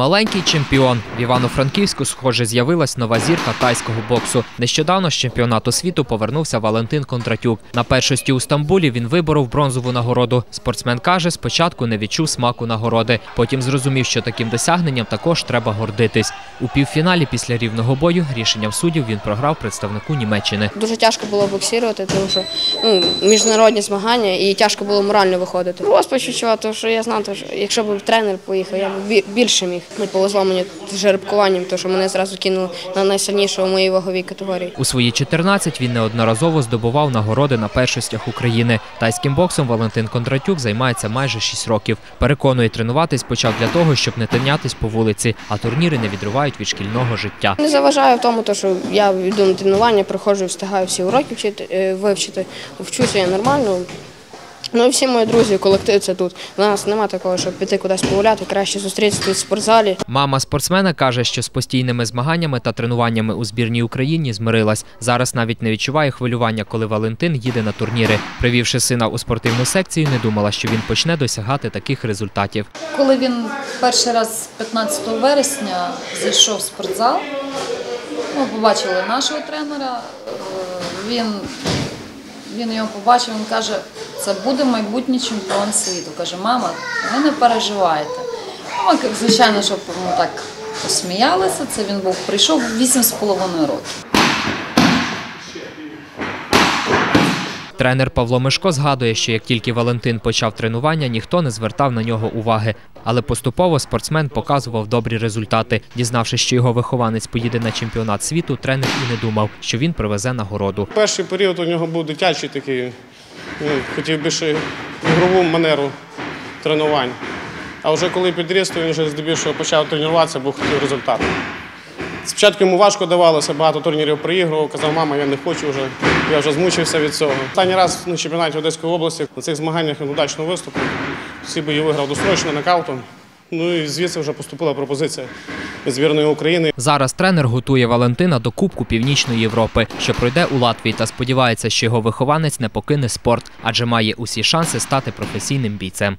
Маленький чемпіон в Івано-Франківську, схоже, з'явилась нова зірка тайського боксу. Нещодавно з чемпіонату світу повернувся Валентин Кондратюк. На першості у Стамбулі він виборов бронзову нагороду. Спортсмен каже, спочатку не відчув смаку нагороди. Потім зрозумів, що таким досягненням також треба гордитись. У півфіналі після рівного бою рішенням суддів він програв представнику Німеччини. Дуже тяжко було боксувати, тому що ну, міжнародні змагання і тяжко було морально виходити. Розпач відчував, що я знав, що якщо б тренер поїхав, я б бі- більше міг. Не повезло мені з жеребкуванням, тому що мене зразу кинули на найсильнішого моїй ваговій категорії. У свої 14 він неодноразово здобував нагороди на першостях України. Тайським боксом Валентин Кондратюк займається майже 6 років. Переконує, тренуватись почав для того, щоб не тинятись по вулиці, а турніри не відривають від шкільного життя. Не заважаю в тому, то, що я йду на тренування, приходжу, встигаю всі уроки вчити, е, вивчити, вчуся я нормально. Ну і всі мої друзі, колектив це тут. У нас немає такого, щоб піти кудись погуляти, краще зустрітися тут в спортзалі. Мама спортсмена каже, що з постійними змаганнями та тренуваннями у збірній Україні змирилась. Зараз навіть не відчуває хвилювання, коли Валентин їде на турніри. Привівши сина у спортивну секцію, не думала, що він почне досягати таких результатів. Коли він перший раз 15 вересня зайшов в спортзал, ми побачили нашого тренера, е, він, він його побачив, він каже, це буде майбутній чемпіон світу. Каже, мама, ви не переживайте. Ми, звичайно, щоб ну, так посміялися, це він був, прийшов 8,5 років. Тренер Павло Мишко згадує, що як тільки Валентин почав тренування, ніхто не звертав на нього уваги. Але поступово спортсмен показував добрі результати. Дізнавшись, що його вихованець поїде на чемпіонат світу, тренер і не думав, що він привезе нагороду. Перший період у нього був дитячий такий, ну, хотів більше ігрову манеру тренувань. А вже коли підріс, то він вже здебільшого почав тренуватися, бо хотів результат. Спочатку йому важко давалося, багато турнірів приігрував, казав, мама, я не хочу вже, я вже змучився від цього. Останній раз на чемпіонаті Одеської області на цих змаганнях він удачно виступив. Всі бої виграв досрочно нокаутом. Ну і звідси вже поступила пропозиція збірної України. Зараз тренер готує Валентина до Кубку Північної Європи, що пройде у Латвії, та сподівається, що його вихованець не покине спорт, адже має усі шанси стати професійним бійцем.